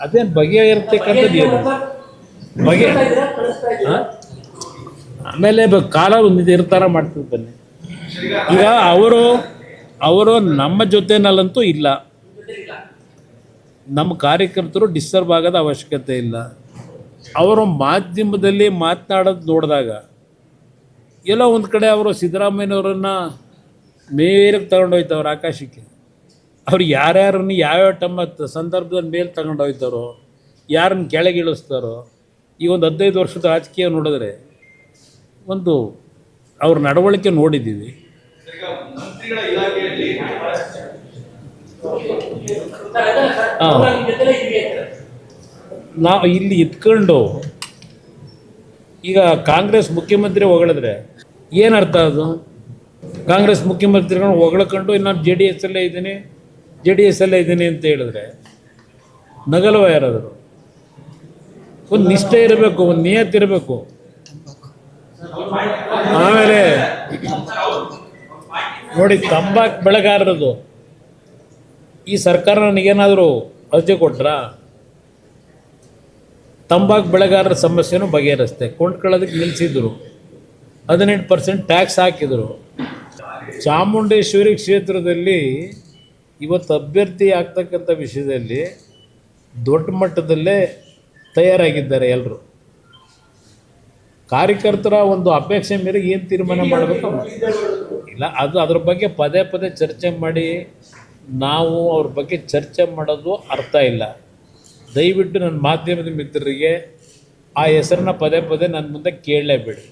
ಅದೇನು ಬಗೆಹರಿರ್ತಕ್ಕಂಥದ್ದು ಏನು? ಬಗೆ? ಆಮೇಲೆ ಕಾಲ ಒಂದು ನಿರ್ಧಾರ ಮಾಡ್ತೀವಿ ಬನ್ನಿ. ಈಗ ಅವರು ಅವರು ನಮ್ಮ ಜೊತೆನಲ್ಲಂತೂ ಇಲ್ಲ. ನಮ್ಮ ಕಾರ್ಯಕರ್ತರು ಡಿಸ್ಟರ್ಬ್ ಆಗೋದ ಅವಶ್ಯಕತೆ ಇಲ್ಲ. ಅವರು ಮಾಧ್ಯಮದಲ್ಲಿ ಮಾತನಾಡೋದು ನೋಡಿದಾಗ ಎಲ್ಲೋ ಒಂದು ಕಡೆ ಅವರು ಸಿದ್ದರಾಮಯ್ಯನವರನ್ನು ಮೇಲಕ್ಕೆ ತಗೊಂಡೋಯ್ತವ್ರು ಆಕಾಶಕ್ಕೆ. ಅವ್ರು ಯಾರ್ಯಾರನ್ನು ಯಾವ್ಯಾವ ತಮ್ಮ ಸಂದರ್ಭದ ಮೇಲೆ ತಗೊಂಡೋಗ್ತಾರೋ ಯಾರನ್ನು ಕೆಳಗಿಳಿಸ್ತಾರೋ ಈ ಒಂದು ಹದಿನೈದು ವರ್ಷದ ರಾಜಕೀಯ ನೋಡಿದ್ರೆ ಒಂದು ಅವ್ರ ನಡವಳಿಕೆ ನೋಡಿದ್ದೀವಿ. ನಾವು ಇಲ್ಲಿ ಇದ್ಕೊಂಡು ಈಗ ಕಾಂಗ್ರೆಸ್ ಮುಖ್ಯಮಂತ್ರಿ ಹೊಗಳಿದ್ರೆ ಏನರ್ಥ ಅದು? ಕಾಂಗ್ರೆಸ್ ಮುಖ್ಯಮಂತ್ರಿಗಳನ್ನ ಹೊಗಳ್ಕೊಂಡು ಇನ್ನೊಂದು ಜೆ ಡಿ ಎಸ್ ಅಲ್ಲೇ ಇದ್ದೀನಿ. ಜೆ ಡಿ ಎಸ್ ಅಲ್ಲೇ ಇದ್ದೀನಿ ಅಂತ ಹೇಳಿದ್ರೆ ನಗಲುವ ಯಾರಾದರು? ಒಂದು ನಿಷ್ಠೆ ಇರಬೇಕು, ಒಂದು ನಿಯತ್ ಇರಬೇಕು. ಆಮೇಲೆ ನೋಡಿ ತಂಬಾಕು ಬೆಳೆಗಾರರದು. ಈ ಸರ್ಕಾರ ನನಗೇನಾದರೂ ಅರ್ಜಿ ಕೊಟ್ರಾ? ತಂಬಾಕು ಬೆಳೆಗಾರರ ಸಮಸ್ಯೆನೂ ಬಗೆಹರಿಸ್ತೆ ಕೊಂಡ್ಕೊಳ್ಳೋದಕ್ಕೆ ನಿಲ್ಲಿಸಿದ್ರು ಹದಿನೆಂಟು ಪರ್ಸೆಂಟ್ ಟ್ಯಾಕ್ಸ್ ಹಾಕಿದರು. ಚಾಮುಂಡೇಶ್ವರಿ ಕ್ಷೇತ್ರದಲ್ಲಿ ಇವತ್ತು ಅಭ್ಯರ್ಥಿ ಆಗ್ತಕ್ಕಂಥ ವಿಷಯದಲ್ಲಿ ದೊಡ್ಡ ಮಟ್ಟದಲ್ಲೇ ತಯಾರಾಗಿದ್ದಾರೆ ಎಲ್ಲರೂ ಕಾರ್ಯಕರ್ತರ ಒಂದು ಅಪೇಕ್ಷೆ ಮೇರೆಗೆ ಏನು ತೀರ್ಮಾನ ಮಾಡಬೇಕು? ಇಲ್ಲ ಅದು ಅದ್ರ ಬಗ್ಗೆ ಪದೇ ಪದೇ ಚರ್ಚೆ ಮಾಡಿ ನಾವು ಅವ್ರ ಬಗ್ಗೆ ಚರ್ಚೆ ಮಾಡೋದು ಅರ್ಥ ಇಲ್ಲ. ದಯವಿಟ್ಟು ನನ್ನ ಮಾಧ್ಯಮದ ಮಿತ್ರರಿಗೆ ಆ ಹೆಸರನ್ನ ಪದೇ ಪದೇ ನನ್ನ ಮುಂದೆ ಕೇಳಲೇಬೇಡಿ.